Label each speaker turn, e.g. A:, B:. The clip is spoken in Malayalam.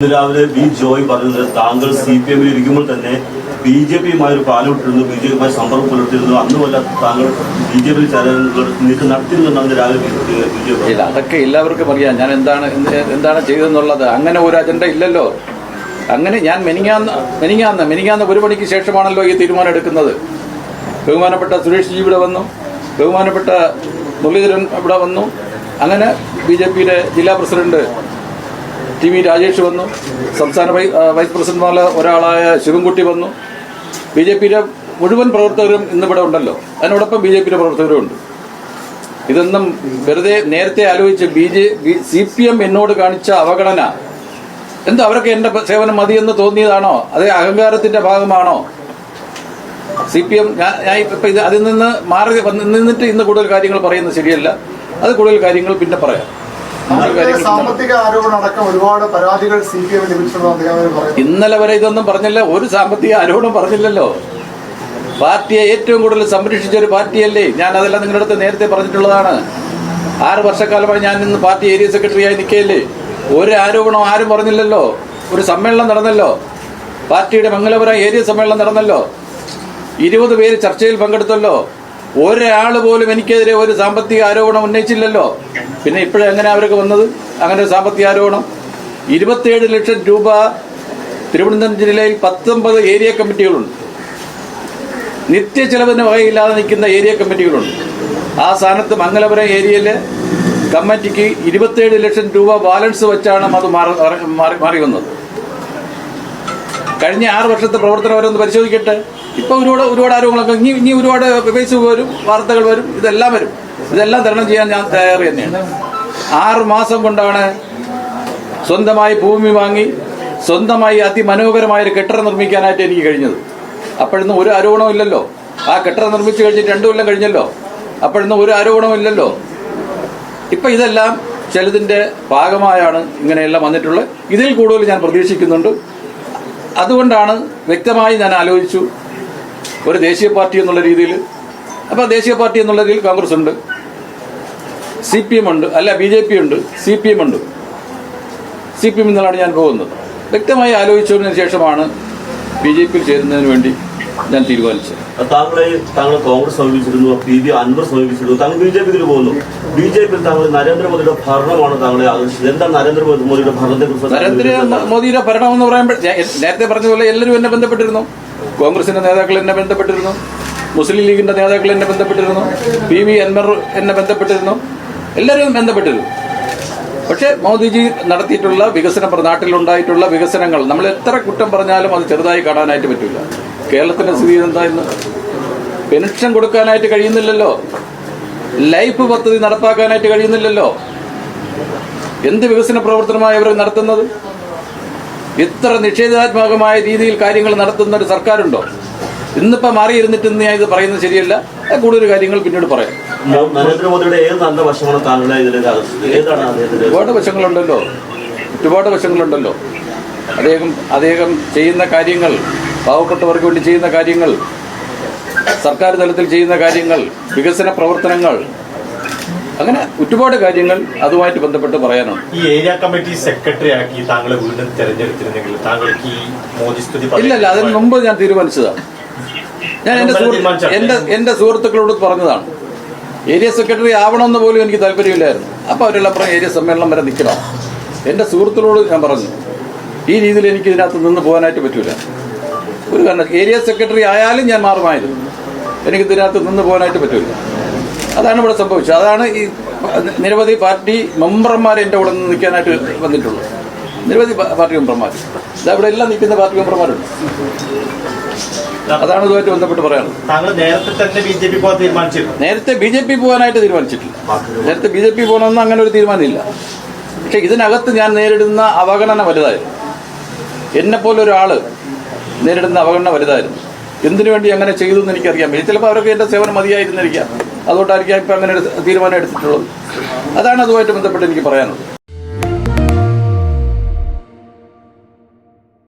A: ഇന്ന് രാവിലെ ബി ജോയ് പറഞ്ഞത് താങ്കൾ സി പി എമ്മിൽ ഇരിക്കുമ്പോൾ തന്നെ ബി ജെ പിയുമായി ഒരു പാലുവിട്ടിരുന്നു ബി ജെ പിയുമായി സമ്പർക്കം പുലർത്തിയിരുന്നു. അന്നുമല്ല താങ്കൾ ബി ജെ ചേരാൻ നീക്കം നടത്തിയിരുന്നെന്നാണ് രാവിലെ ബി പി
B: അതൊക്കെ എല്ലാവർക്കും അറിയാം. ഞാൻ എന്താണ് എന്താണ് ചെയ്തതെന്നുള്ളത്. അങ്ങനെ ഒരു അജണ്ട ഇല്ലല്ലോ. അങ്ങനെ ഞാൻ മെനിങ്ങാന്ന് മെനിങ്ങാന്ന് മെനിങ്ങാന്ന് ഒരു മണിക്ക് ശേഷമാണല്ലോ ഈ തീരുമാനം എടുക്കുന്നത്. ബഹുമാനപ്പെട്ട സുരേഷ് ജി ഇവിടെ വന്നു. ബഹുമാനപ്പെട്ട മുരളീധരൻ ഇവിടെ വന്നു. അങ്ങനെ ബി ജെ പിയുടെ ജില്ലാ പ്രസിഡന്റ് ടി വി രാജേഷ് വന്നു. സംസ്ഥാന വൈസ് പ്രസിഡന്റുമാർ ഒരാളായ ശിവൻകുട്ടി വന്നു. ബി ജെ പിയുടെ മുഴുവൻ പ്രവർത്തകരും ഇന്നിവിടെ ഉണ്ടല്ലോ. അതിനോടൊപ്പം ബി ജെ പിയുടെ പ്രവർത്തകരും ഉണ്ട്. ഇതൊന്നും വെറുതെ നേരത്തെ ആലോചിച്ച് B J C P M എന്നോട് കാണിച്ച അവഗണന എന്തോ അവർക്ക് എന്റെ സേവനം മതിയെന്ന് തോന്നിയതാണോ? അതേ അഹങ്കാരത്തിന്റെ ഭാഗമാണോ? സി പി എം ഞാൻ ഇപ്പൊ ഇത് അതിൽ നിന്ന് മാറി നിന്നിട്ട് ഇന്ന് കൂടുതൽ കാര്യങ്ങൾ പറയുന്നത് ശരിയല്ല. അത് കൂടുതൽ കാര്യങ്ങൾ പിന്നെ പറയാം.
C: സാമ്പത്തിക ആരോപണം അടക്കം ഒരുപാട് പരാതികൾ സി പി എമ്മിൽ ലഭിച്ചിട്ടുണ്ടെന്ന്
B: ഇന്നലെ വരെ ഇതൊന്നും പറഞ്ഞില്ല. ഒരു സാമ്പത്തിക ആരോപണം പറഞ്ഞില്ലല്ലോ. പാർട്ടിയെ ഏറ്റവും കൂടുതൽ സംരക്ഷിച്ച ഒരു പാർട്ടിയല്ലേ? ഞാൻ അതെല്ലാം നിങ്ങളുടെ അടുത്ത് നേരത്തെ പറഞ്ഞിട്ടുള്ളതാണ്. ആറ് വർഷക്കാലമായി ഞാൻ ഇന്ന് പാർട്ടി ഏരിയ സെക്രട്ടറിയായി നിൽക്കുകയല്ലേ ഒരു ആരോപണം ആരും പറഞ്ഞില്ലല്ലോ. ഒരു സമ്മേളനം നടന്നല്ലോ. പാർട്ടിയുടെ മംഗലപുരം ഏരിയ സമ്മേളനം നടന്നല്ലോ. ഇരുപത് പേര് ചർച്ചയിൽ പങ്കെടുത്തല്ലോ. ഒരാൾ പോലും എനിക്കെതിരെ ഒരു സാമ്പത്തിക ആരോപണം ഉന്നയിച്ചില്ലല്ലോ. പിന്നെ ഇപ്പോഴും എങ്ങനെ അവർക്ക് വന്നത്? അങ്ങനെ ഒരു സാമ്പത്തിക ആരോപണം. ഇരുപത്തിയേഴ് ലക്ഷം രൂപ തിരുവനന്തപുരം ജില്ലയിൽ പത്തൊമ്പത് ഏരിയ കമ്മിറ്റികളുണ്ട്. നിത്യ ചെലവിന് വകയില്ലാതെ നിൽക്കുന്ന ഏരിയ കമ്മിറ്റികളുണ്ട്. ആ സ്ഥാനത്ത് മംഗലപുരം ഏരിയയിലെ കമ്മിറ്റിക്ക് ഇരുപത്തിയേഴ് ലക്ഷം രൂപ ബാലൻസ് വെച്ചാണ് അത് മാറി- മാറി വന്നത്. കഴിഞ്ഞ ആറ് വർഷത്തെ പ്രവർത്തനം അവരൊന്ന് പരിശോധിക്കട്ടെ? ഇപ്പൊ ഒരുപാട് ഒരുപാട് ആരോപണങ്ങളൊക്കെ ഇനി ഇനി ഒരുപാട് ഫേസ്ബുക്ക് വരും വാർത്തകൾ വരും ഇതെല്ലാം വരും. ഇതെല്ലാം തരണം ചെയ്യാൻ ഞാൻ തയ്യാറ് തന്നെയാണ്. ആറ് മാസം കൊണ്ടാണ് സ്വന്തമായി ഭൂമി വാങ്ങി സ്വന്തമായി അതിമനോഹരമായ ഒരു കെട്ടിടം നിർമ്മിക്കാനായിട്ട് എനിക്ക് കഴിഞ്ഞത്. അപ്പോഴൊന്നും ഒരു ആരോപണവും ഇല്ലല്ലോ. ആ കെട്ടിടം നിർമ്മിച്ചു കഴിഞ്ഞിട്ട് രണ്ടു കൊല്ലം കഴിഞ്ഞല്ലോ. അപ്പോഴൊന്നും ഒരു ആരോപണവും ഇല്ലല്ലോ. ഇപ്പൊ ഇതെല്ലാം ചിലതിന്റെ ഭാഗമായാണ് ഇങ്ങനെയെല്ലാം വന്നിട്ടുള്ളത്. ഇതിൽ കൂടുതൽ ഞാൻ പ്രതീക്ഷിക്കുന്നുണ്ട്. അതുകൊണ്ടാണ് വ്യക്തമായി ഞാൻ ആലോചിച്ചു. ഒരു ദേശീയ പാർട്ടി എന്നുള്ള രീതിയിൽ. അപ്പോൾ ദേശീയ പാർട്ടി എന്നുള്ള രീതിയിൽ കോൺഗ്രസ് ഉണ്ട്. സി പി എം ഉണ്ട്. അല്ല ബി ജെ പി ഉണ്ട്. സി പി എം ഉണ്ട്. സി പി എം നിന്നാണ് ഞാൻ പോകുന്നത്. വ്യക്തമായി ആലോചിച്ചതിന് ശേഷമാണ് ബി ജെ പിയിൽ ചേരുന്നതിന് വേണ്ടി ഞാൻ തീരുമാനിച്ചത്.
A: താങ്കളെ താങ്കൾ കോൺഗ്രസ് സമീപിച്ചിരുന്നു പി ബി അൻവർ സമീപിച്ചിരുന്നു താങ്കൾ ബി ജെ പിയിൽ പോകുന്നു. ബി ജെ പിയിൽ താങ്കൾ നരേന്ദ്രമോദിയുടെ ഭരണമാണ് താങ്കളെ ആകർഷിച്ചത്. എന്താണ് നരേന്ദ്രമോദിയുടെ ഭരണത്തെ
B: കുറിച്ച് നരേന്ദ്രമോദിയുടെ ഭരണം എന്ന് പറയുമ്പോൾ നേരത്തെ പറഞ്ഞ പോലെ എല്ലാവരും എന്നെ ബന്ധപ്പെട്ടിരുന്നു. കോൺഗ്രസിന്റെ നേതാക്കൾ എന്നെ ബന്ധപ്പെട്ടിരുന്നു. മുസ്ലിം ലീഗിന്റെ നേതാക്കൾ എന്നെ ബന്ധപ്പെട്ടിരുന്നു. പി വി അൻവർ എന്നെ ബന്ധപ്പെട്ടിരുന്നു. എല്ലാവരും ബന്ധപ്പെട്ടിരുന്നു. പക്ഷേ മോദിജി നടത്തിയിട്ടുള്ള വികസന നാട്ടിലുണ്ടായിട്ടുള്ള വികസനങ്ങൾ നമ്മൾ എത്ര കുറ്റം പറഞ്ഞാലും അത് ചെറുതായി കാണാനായിട്ട് പറ്റില്ല കേരളത്തിന്റെ സ്ഥിതി എന്തായിരുന്നു പെൻഷൻ കൊടുക്കാനായിട്ട് കഴിയുന്നില്ലല്ലോ. ലൈഫ് പദ്ധതി നടപ്പാക്കാനായിട്ട് കഴിയുന്നില്ലല്ലോ. എന്ത് വികസന പ്രവർത്തനമായി അവർ നടത്തുന്നത്? ഇത്ര നിഷേധാത്മകമായ രീതിയിൽ കാര്യങ്ങൾ നടത്തുന്ന ഒരു സർക്കാരുണ്ടോ? ഇന്നിപ്പോ മാറിയിരുന്നിട്ട് ഇന്ന് ഞാൻ ഇത് പറയുന്നത് ശരിയല്ല. കൂടുതൽ കാര്യങ്ങൾ പിന്നീട് പറയാം.
A: നരേന്ദ്രമോദിയുടെ ഏത് നല്ല
B: ഒരുപാട് വശങ്ങളുണ്ടല്ലോ. ഒരുപാട് വശങ്ങളുണ്ടല്ലോ. അദ്ദേഹം അദ്ദേഹം ചെയ്യുന്ന കാര്യങ്ങൾ പാവപ്പെട്ടവർക്ക് വേണ്ടി ചെയ്യുന്ന കാര്യങ്ങൾ സർക്കാർ തലത്തിൽ ചെയ്യുന്ന കാര്യങ്ങൾ വികസന പ്രവർത്തനങ്ങൾ അങ്ങനെ ഒരുപാട് കാര്യങ്ങൾ അതുമായിട്ട് ബന്ധപ്പെട്ട് പറയാനുണ്ട്.
D: ഈ ഏരിയ കമ്മിറ്റി സെക്രട്ടറി ആക്കി താങ്കളെ വീണ്ടും തെരഞ്ഞെടുത്തിരുന്നെങ്കിൽ താങ്കൾക്ക് ഈ മോദി സ്തുതി
B: ഇല്ല ഇല്ല അതിന് മുമ്പ് ഞാൻ തീരുമാനിച്ചതാണ് ഞാൻ എന്റെ എന്റെ എന്റെ സുഹൃത്തുക്കളോട് പറഞ്ഞതാണ്. ഏരിയ സെക്രട്ടറി ആവണമെന്ന് പോലും എനിക്ക് താല്പര്യമില്ലായിരുന്നു. അപ്പൊ അവരെല്ലാം പറഞ്ഞു ഏരിയ സമ്മേളനം വരെ നിൽക്കണം? എന്റെ സുഹൃത്തുക്കളോട് ഞാൻ പറഞ്ഞു ഈ രീതിയിൽ എനിക്ക് ഇതിനകത്ത് നിന്ന് പോകാനായിട്ട് പറ്റൂല. ഒരു കാരണം ഏരിയ സെക്രട്ടറി ആയാലും ഞാൻ മാറുമായിരുന്നു. എനിക്ക് ഇതിനകത്ത് നിന്ന് പോകാനായിട്ട് പറ്റൂല. അതാണ് ഇവിടെ സംഭവിച്ചത്. അതാണ് ഈ നിരവധി പാർട്ടി മെമ്പർമാർ എന്റെ കൂടെ നിന്ന് നിൽക്കാനായിട്ട് വന്നിട്ടുള്ളത്. നിരവധി പാർട്ടി മെമ്പർമാർ ഇതാ ഇവിടെ എല്ലാം നിൽക്കുന്ന പാർട്ടി മെമ്പർമാരുണ്ട്. അതാണ് ഇതുമായിട്ട് ബന്ധപ്പെട്ട് പറയാനുള്ളത്.
D: നേരത്തെ ബി ജെ പി
B: പോകാനായിട്ട് തീരുമാനിച്ചിട്ടില്ല. നേരത്തെ ബി ജെ പി പോകണമെന്ന് അങ്ങനെ ഒരു തീരുമാനമില്ല. പക്ഷെ ഇതിനകത്ത് ഞാൻ നേരിടുന്ന അവഗണന വലുതായിരുന്നു. എന്നെ പോലെ ഒരാൾ നേരിടുന്ന അവഗണന വലുതായിരുന്നു. എന്തിനു വേണ്ടി അങ്ങനെ ചെയ്തു എന്ന് എനിക്കറിയാം ചിലപ്പോൾ അവരൊക്കെ എന്റെ സേവനം മതിയായിരുന്നിരിക്കാം. അതുകൊണ്ടായിരിക്കാം ഇപ്പം അങ്ങനെ തീരുമാനം എടുത്തിട്ടുള്ളത്. അതാണ് അതുമായിട്ട് ബന്ധപ്പെട്ട് എനിക്ക് പറയാനുള്ളത്.